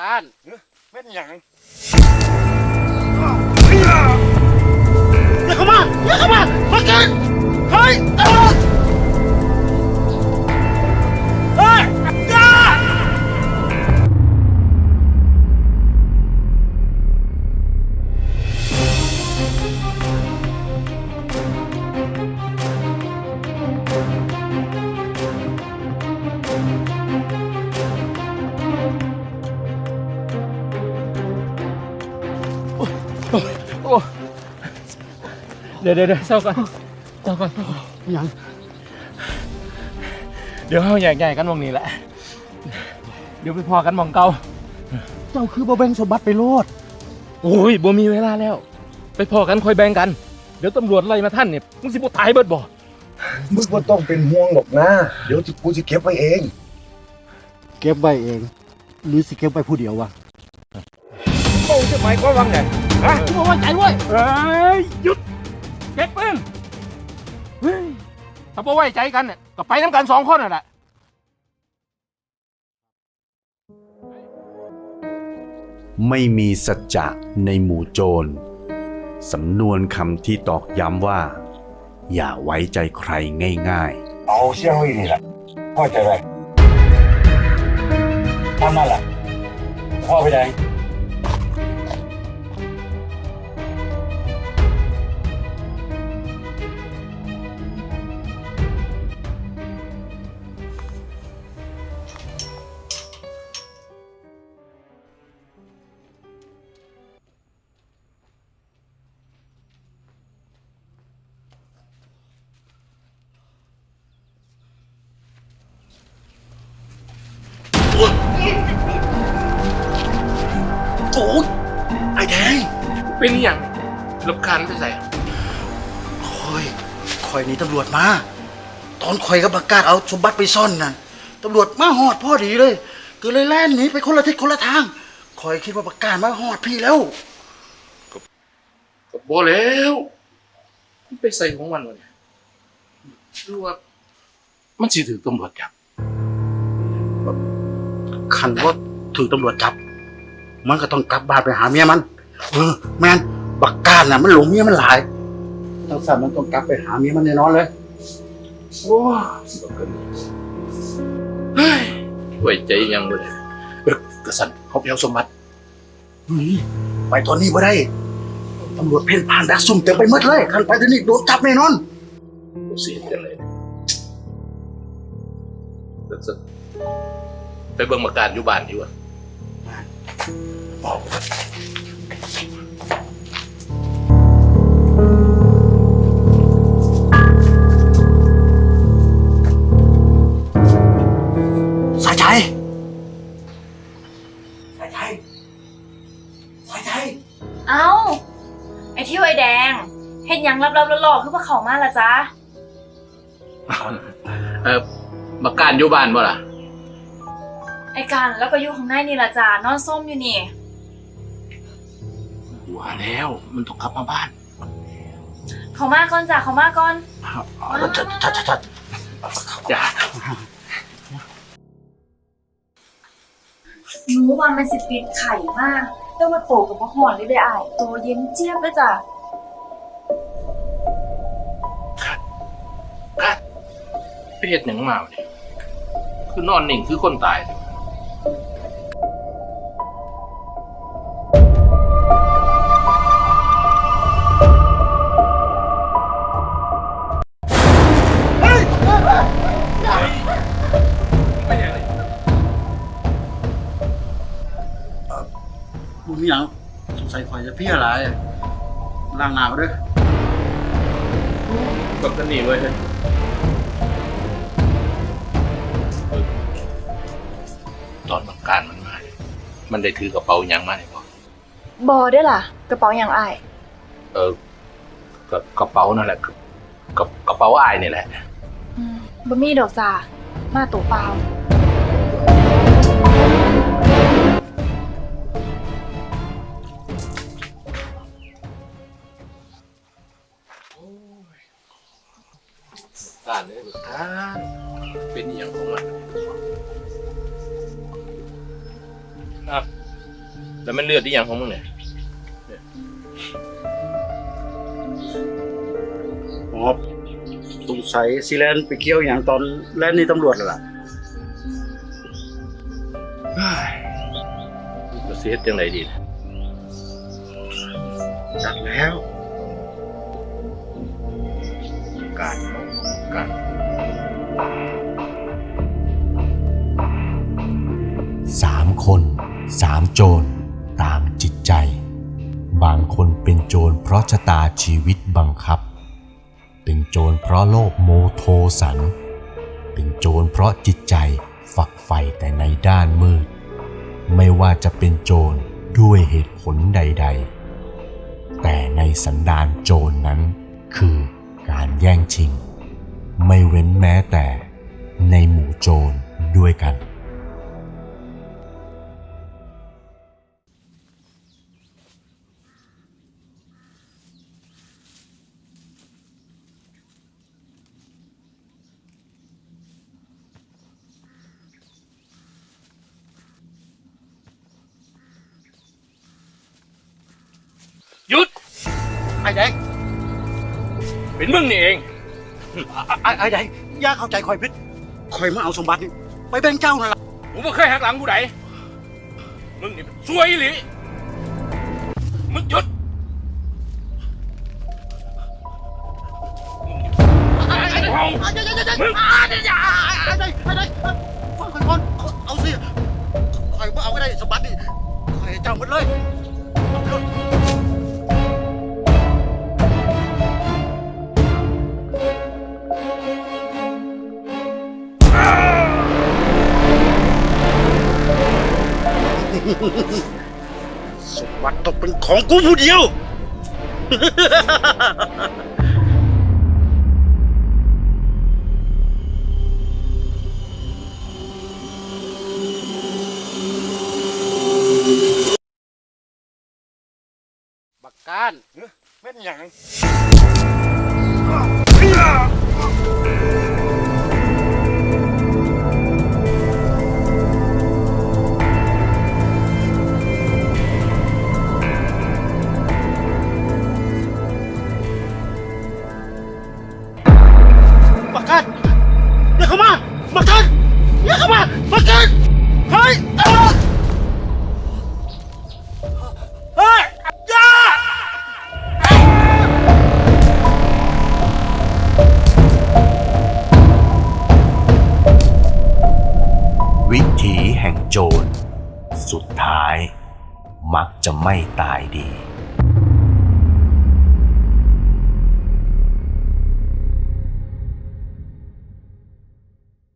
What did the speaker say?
การ เม็ดหยัง เดี๋ยวเดี๋ยวเดี๋ยวเศร้าก่อนเศร้าก่อนหยังเดี๋ยวเขาแยกย้ายกันวงนี้แหละ เดี๋ยวไปพอกันหมองเก่าเจ้าคือบ่แบ่งสมบัติไปโลดโอ้ยบ่มีเวลาแล้ว ไปพอกันคอยแบ่งกัน เดี๋ยวตำรวจไล่มาท่านเนี่ยมึงสิบ่ตายเบิดบ่มึงบ่ต้องเป็นห่วงหรอกนะ เดี๋ยวกูจะเก็บไว้เอง เก็บไว้เอง หรือสิเก็บไว้ผู้เดียววะ โอ้จะหมายความว่าไงฮะบ่ไว้ใจเว้ยเอ้ยหยุดเก็บปืนเฮ้ยถ้าบ่ไว้ใจกันเนี่ยก็ไปน้ำกันสองคนน่ะแหละไม่มีสัจจะในหมู่โจร สำนวนคำที่ตอกย้ำว่า อย่าไว้ใจใครง่ายๆ เอาเสียงไว้นี่แหละพ่อใจไรทำนั่นแหละพ่อไปไหน โอ้ยไอ้แดงเป็นอหย่างรบคันไปใส่คอยคอยหนี่ตำรวจมา ตอนคอยกับประกาศเอาสมบัติไปซ่อนน่ะตำรวจมาหอดพ่อดีเลย ก็เลยแล่นหนีไปคนละทิศคนละทาง คอยคิดว่าประกาศมาหอดพี่แล้ว ก็บ่แล้วมันไปใส่ของมันวะเนี่ยรู้ว่ามันสิถือตำรวจจับ ขันว่าถูกตำรวจจับ มันก็ต้องกลับบ้านไปหาเมียมัน เออแมนบักการน่ะมันหลงเมียมันหลายทั้งสัตว์มันต้องกลับไปหาเมียมันแน่นอนเลยโอ้สกกันเฮ้ยไว้ใจยังบ่ได้เบิกกระสันเขาไปเอาสมบัติเฮ้ยไปตอนนี้บ่ได้ตำรวจเพ่นผ่านดักซุ่มเต็มไปหมดเลยคันไปตอนนี้โดนจับแน่นอนกูเสียจังเลยเบิกซะ ไปเบิ่งมาการอยู่บ้านดีกว่าสายใจสายใจสายใจเอ้า ไอ้ที่ไอ้แดง เห็นยังรับๆหล่อๆคือว่าเขามาละจ๊ะเออมาการอยู่บ้านบ่ล่ะ ไอ้การแล้วก็อยู่ข้างในนี่ละจ้านอนส้มอยู่นี่ว่าแล้ว มันต้องกลับมาบ้านเขามาก่อนจ้ะเขามาก่อน ชัดชัดชัดชัดจ้าหนูว่ามันสิปิดไข่มาก แต่ว่าโตกับพ่อหอนเลยได้อายตัวเย็นเจี๊ยบเลยจ้ะไปเฮ็ดหยังมาวะเนี่ยคือนอนนิ่งคือคนตายเลย พี่อะไรล้างหน้ามาด้วยกับกันนี่เว้ยเฮ้ยเออตอนบังการมันมาเนี่ยมันได้ถือกระเป๋าหยังมาเนี่ยบ่บอได้ล่ะ กระเป๋าอย่างอาย เออกับกระเป๋านั่นแหละกับกับกระเป๋าอายนี่แหละ อืมบ่มีดอกจ้ามาตัวเปล่า การเนี่ยบักการเป็นอหย่างของมันอะแล้วมันเลือดที่ยังของมึงเนี่ยอ๋อสงสัยซีแลนไปเกี่ยวอย่างตอนแลนนี่ตำรวจแล้วล่ะจะเสียจังไรดีจัดแล้วการ การสามคนสามโจรตามจิตใจ บางคนเป็นโจรเพราะชะตาชีวิตบังคับ เป็นโจรเพราะโลภโมโทสัน เป็นโจรเพราะจิตใจฝักใฝ่แต่ในด้านมืด ไม่ว่าจะเป็นโจรด้วยเหตุผลใด ๆ แต่ในสันดานโจรนั้นคือการแย่งชิง ไม่เว้นแม้แต่ในหมู่โจรด้วยกัน หยุด ไอ้แดงเป็นมึงนี่เอง ไอ้ไอ้แดงอย่าเข้าใจคอยพิษคอยมาเอาสมบัตินี่ไปแบ่งเจ้านั่นล่ะกูไม่เคยหักหลังกูไหนมึงนี่มันซวยอีหรือมึงหยุดมึงนี่ไอ้เมามึง ไอ้แดงไอ้แด สมบัติต้องเป็นของกูผู้เดียว บักการแม่นอย่าง สุดท้าย มักจะไม่ตายดี